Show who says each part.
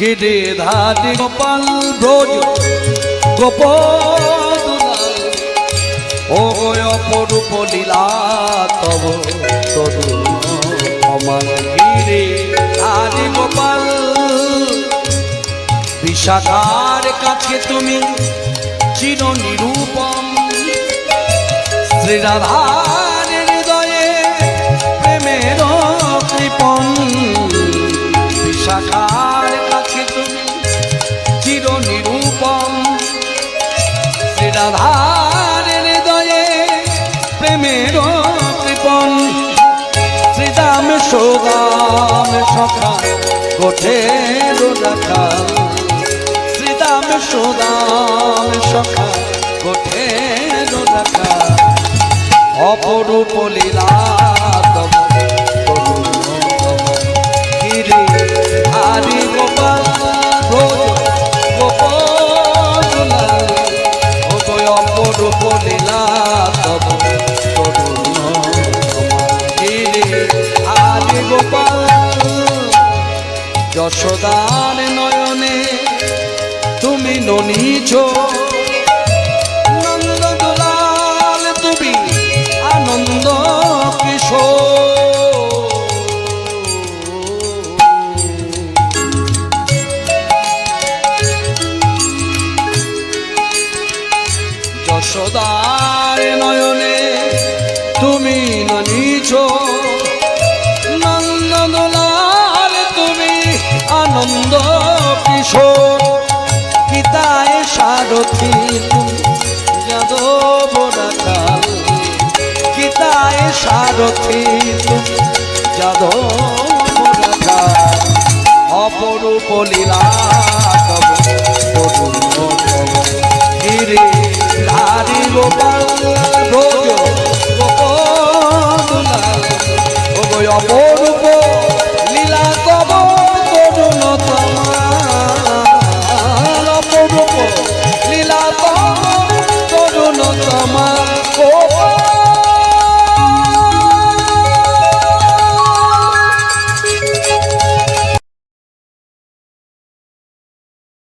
Speaker 1: গিরে ধারি গোপাল গোপদুলাল ও অপরূপ লীলা তব তরু গোপাল। বিশাখার কাছে তুমি চির নিরূপম শ্রীরাধার প্রেমের কৃপন শ্রীদাম সোদাম সখা, গোঠে রাখা শ্রীদাম সোদাম সখা, গোঠে রাখা অপরূপ লীলা গিরি, হারি, গোপাল গোপাল অপরূপ লীলা তব। হারি গোপাল। যশোদার নয়নে তুমি ননীছ নন্দ যশোদার নয়নে তুমি ননীছ আনন্দ কিশোর পিতায় সারথি যাদব পিতায় সারথি যাদব রাখাল অপরূপ লীলা গিরি গোপাল।